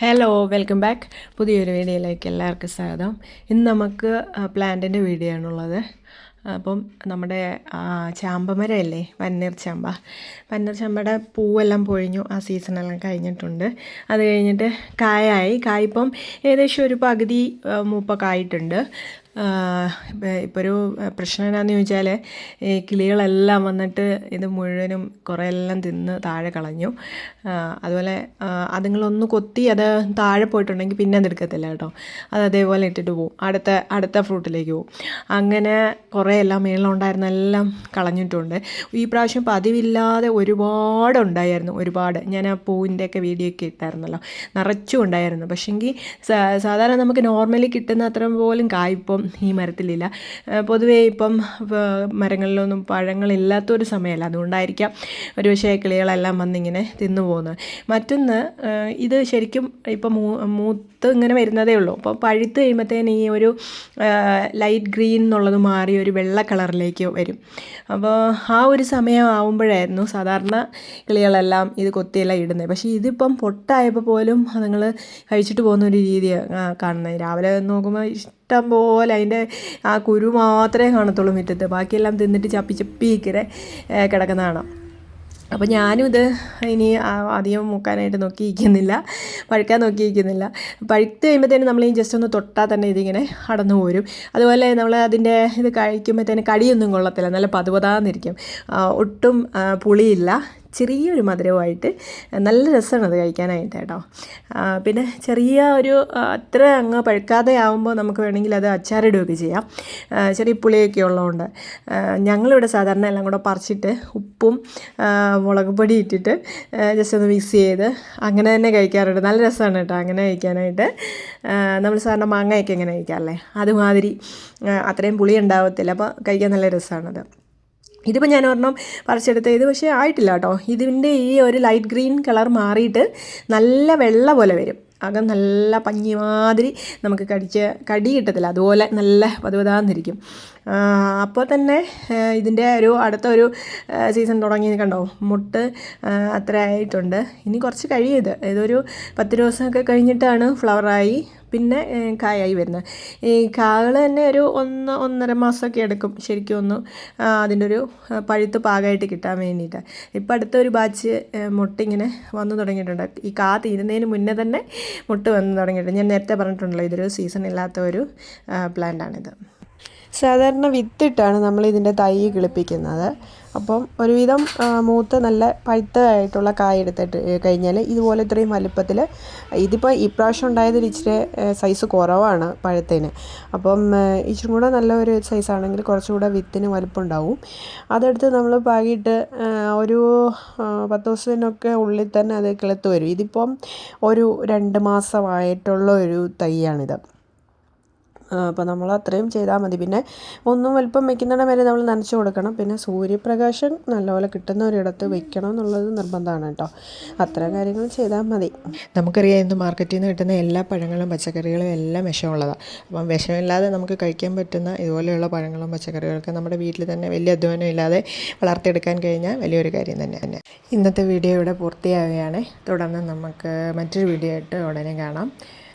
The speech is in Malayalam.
ഹലോ വെൽക്കം ബാക്ക് പുതിയൊരു വീഡിയോയിലേക്ക് എല്ലാവർക്കും സ്വാഗതം. ഇന്ന് നമുക്ക് പ്ലാന്റിന്റെ വീഡിയോ ആണുള്ളത് അപ്പം നമ്മുടെ ചാമ്പമരല്ലേ പന്നീർ ചാമ്പ. പന്നീർ ചാമ്പയുടെ പൂവെല്ലാം പൊഴിഞ്ഞു. ആ സീസണെല്ലാം കഴിഞ്ഞിട്ടുണ്ട്. അത് കഴിഞ്ഞിട്ട് കായായി. കായിപ്പം ഏകദേശം ഒരു പകുതി മൂപ്പൊക്കെ ആയിട്ടുണ്ട്. ഇപ്പോൾ ഒരു പ്രശ്നം എന്നാന്ന് ചോദിച്ചാൽ ഈ കിളികളെല്ലാം വന്നിട്ട് ഇത് മുഴുവനും കുറേ എല്ലാം തിന്ന് താഴെ കളഞ്ഞു. അതുപോലെ അതുങ്ങളൊന്ന് കൊത്തി അത് താഴെ പോയിട്ടുണ്ടെങ്കിൽ പിന്നെ അതെടുക്കത്തില്ല കേട്ടോ. അത് അതേപോലെ ഇട്ടിട്ട് പോകും അടുത്ത അടുത്ത ഫ്രൂട്ടിലേക്ക് പോകും അങ്ങനെ കുറേ എല്ലാം മേളിലുണ്ടായിരുന്ന എല്ലാം കളഞ്ഞിട്ടുണ്ട്. ഈ പ്രാവശ്യം പതിവില്ലാതെ ഒരുപാട് ഉണ്ടായിരുന്നു ഒരുപാട്. ഞാൻ ആ പൂവിന്റെയൊക്കെ വീഡിയോ ഒക്കെ ഇട്ടായിരുന്നല്ലോ. നിറച്ചും ഉണ്ടായിരുന്നു. പക്ഷേങ്കിൽ സാധാരണ നമുക്ക് നോർമലി കിട്ടുന്ന അത്ര പോലും കായ്പം ഈ മരത്തിലില്ല. പൊതുവേ ഇപ്പം മരങ്ങളിലൊന്നും പഴങ്ങളില്ലാത്തൊരു സമയമല്ല അതുകൊണ്ടായിരിക്കാം ഒരു പക്ഷേ കിളികളെല്ലാം വന്നിങ്ങനെ തിന്നു പോകുന്നത് മറ്റൊന്ന് ഇത് ശരിക്കും ഇപ്പം മൂ മൂത്ത് ഇങ്ങനെ വരുന്നതേ ഉള്ളൂ. അപ്പോൾ പഴുത്ത് കഴിയുമ്പോഴത്തേന് ഈ ഒരു ലൈറ്റ് ഗ്രീൻ എന്നുള്ളത് മാറി ഒരു വെള്ള കളറിലേക്ക് വരും. അപ്പോൾ ആ ഒരു സമയം ആവുമ്പോഴായിരുന്നു സാധാരണ കിളികളെല്ലാം ഇത് കൊത്തിയെല്ലാം ഇടുന്നത്. പക്ഷേ ഇതിപ്പം പൊട്ടായപ്പോൾ പോലും അതുങ്ങൾ കഴിച്ചിട്ട് പോകുന്ന ഒരു രീതിയാണ് കാണുന്നത്. രാവിലെ നോക്കുമ്പോൾ ഇഷ്ടം പോലെ അതിന്റെ ആ കുരു മാത്രമേ കാണത്തുള്ളൂ മുറ്റത്ത്. ബാക്കിയെല്ലാം തിന്നിട്ട് ചപ്പി ചപ്പി ഇങ്ങനെ കിടക്കുന്നതാണ് കിടക്കുന്ന കാണാം. അപ്പോൾ ഞാനും ഇത് ഇനി അധികം മുക്കാനായിട്ട് നോക്കിയിരിക്കുന്നില്ല. പഴുക്കാൻ നോക്കിയിരിക്കുന്നില്ല. പഴുത്ത് കഴിയുമ്പോഴത്തേനും നമ്മൾ ഈ ജസ്റ്റ് ഒന്ന് തൊട്ടാൽ തന്നെ ഇതിങ്ങനെ അടന്നു പോരും. അതുപോലെ നമ്മൾ അതിന്റെ ഇത് കഴിക്കുമ്പോഴത്തേന് കടിയൊന്നും കൊള്ളത്തില്ല. നല്ല പതുപതാന്നിരിക്കും. ഒട്ടും പുളിയില്ല. ചെറിയൊരു മധുരവുമായിട്ട് നല്ല രസമാണ് അത് കഴിക്കാനായിട്ട് കേട്ടോ. പിന്നെ ചെറിയ ഒരു അത്ര അങ്ങ് പഴുക്കാതെ ആവുമ്പോൾ നമുക്ക് വേണമെങ്കിൽ അത് അച്ചാറിടുകയൊക്കെ ചെയ്യാം. ചെറിയ പുളിയൊക്കെ ഉള്ളതുകൊണ്ട്. ഞങ്ങളിവിടെ സാധാരണ എല്ലാം കൂടെ പറിച്ചിട്ട് ഉപ്പും മുളക് പൊടി ഇട്ടിട്ട് ജസ്റ്റ് ഒന്ന് മിക്സ് ചെയ്ത് അങ്ങനെ തന്നെ കഴിക്കാറുണ്ട്. നല്ല രസമാണ് കേട്ടോ അങ്ങനെ കഴിക്കാനായിട്ട്. നമ്മൾ സാധാരണ മാങ്ങയൊക്കെ എങ്ങനെ കഴിക്കാറല്ലേ? അതുമാതിരി അത്രയും പുളി ഉണ്ടാവത്തില്ല അപ്പോൾ കഴിക്കാൻ നല്ല രസമാണത്. ഇതിപ്പോൾ ഞാൻ ഒരെണ്ണം പറിച്ചെടുത്ത് ഇത് പക്ഷേ ആയിട്ടില്ല കേട്ടോ. ഇതിന്റെ ഈ ഒരു ലൈറ്റ് ഗ്രീൻ കളർ മാറിയിട്ട് നല്ല വെള്ള പോലെ വരും. അകം നല്ല പഞ്ഞി മാതിരി നമുക്ക് കടിച്ച് കടി കിട്ടത്തില്ല. അതുപോലെ നല്ല പതുപതാന്നിരിക്കും അപ്പോൾ തന്നെ ഇതിന്റെ ഒരു അടുത്ത ഒരു സീസൺ തുടങ്ങി കണ്ടോ? മുട്ട് അത്ര ആയിട്ടുണ്ട്. ഇനി കുറച്ച് കഴിയത്. ഇത് ഇതൊരു പത്ത് ദിവസമൊക്കെ കഴിഞ്ഞിട്ടാണ് ഫ്ലവറായി പിന്നെ കായായി വരുന്നത്. ഈ കാകൾ തന്നെ ഒരു ഒന്ന് ഒന്നര മാസമൊക്കെ എടുക്കും ശരിക്കും ഒന്ന് അതിന്റെ ഒരു പഴുത്ത് പാകമായിട്ട് കിട്ടാൻ വേണ്ടിയിട്ട്. ഇപ്പം അടുത്ത ഒരു ബാച്ച് മുട്ടിങ്ങനെ വന്നു തുടങ്ങിയിട്ടുണ്ട്. ഈ കാ തീരുന്നതിന് മുന്നേ തന്നെ മുട്ട് വന്ന് തുടങ്ങിയിട്ടുണ്ട്. ഞാൻ നേരത്തെ പറഞ്ഞിട്ടുണ്ടല്ലോ ഇതൊരു സീസൺ ഇല്ലാത്ത ഒരു പ്ലാന്റാണിത് സാധാരണ വിത്തിട്ടാണ് നമ്മൾ ഇതിന്റെ തൈ കിളിപ്പിക്കുന്നത്. അപ്പം ഒരുവിധം മൂത്ത് നല്ല പഴുത്തതായിട്ടുള്ള കായ എടുത്തിട്ട് കഴിഞ്ഞാൽ ഇതുപോലെ ഇത്രയും വലുപ്പത്തിൽ ഇതിപ്പോൾ ഇപ്രാവശ്യം ഉണ്ടായതിൽ ഇച്ചിരി സൈസ് കുറവാണ് പഴത്തിന്. അപ്പം ഇച്ചിരി കൂടെ നല്ല ഒരു സൈസാണെങ്കിൽ കുറച്ചുകൂടെ വിത്തിന് വലുപ്പം ഉണ്ടാവും അതെടുത്ത് നമ്മൾ പാകിയിട്ട് ഒരു പത്ത് ദിവസത്തിനൊക്കെ ഉള്ളിൽ തന്നെ അത് കിളുത്ത് വരും. ഇതിപ്പം ഒരു രണ്ട് മാസമായിട്ടുള്ള ഒരു തൈയാണിത്. അപ്പോൾ നമ്മൾ അത്രയും ചെയ്താൽ മതി. പിന്നെ ഒന്നും വലിപ്പം വെക്കുന്നിടം വരെ നമ്മൾ നനച്ച് കൊടുക്കണം. പിന്നെ സൂര്യപ്രകാശം നല്ലപോലെ കിട്ടുന്ന ഒരിടത്ത് വെക്കണം എന്നുള്ളത് നിർബന്ധമാണ് കേട്ടോ. അത്തരം കാര്യങ്ങൾ ചെയ്താൽ മതി. നമുക്കറിയാം ഇന്ന് മാർക്കറ്റിൽ നിന്ന് കിട്ടുന്ന എല്ലാ പഴങ്ങളും പച്ചക്കറികളും എല്ലാം വിഷമുള്ളതാണ് അപ്പം വിഷമില്ലാതെ നമുക്ക് കഴിക്കാൻ പറ്റുന്ന ഇതുപോലെയുള്ള പഴങ്ങളും പച്ചക്കറികളൊക്കെ നമ്മുടെ വീട്ടിൽ തന്നെ വലിയ അധ്വാനം ഇല്ലാതെ വളർത്തിയെടുക്കാൻ കഴിഞ്ഞാൽ വലിയൊരു കാര്യം തന്നെ. തന്നെ ഇന്നത്തെ വീഡിയോ ഇവിടെ പൂർത്തിയാവുകയാണ്. തുടർന്ന് നമുക്ക് മറ്റൊരു വീഡിയോ ആയിട്ട് ഉടനെ കാണാം.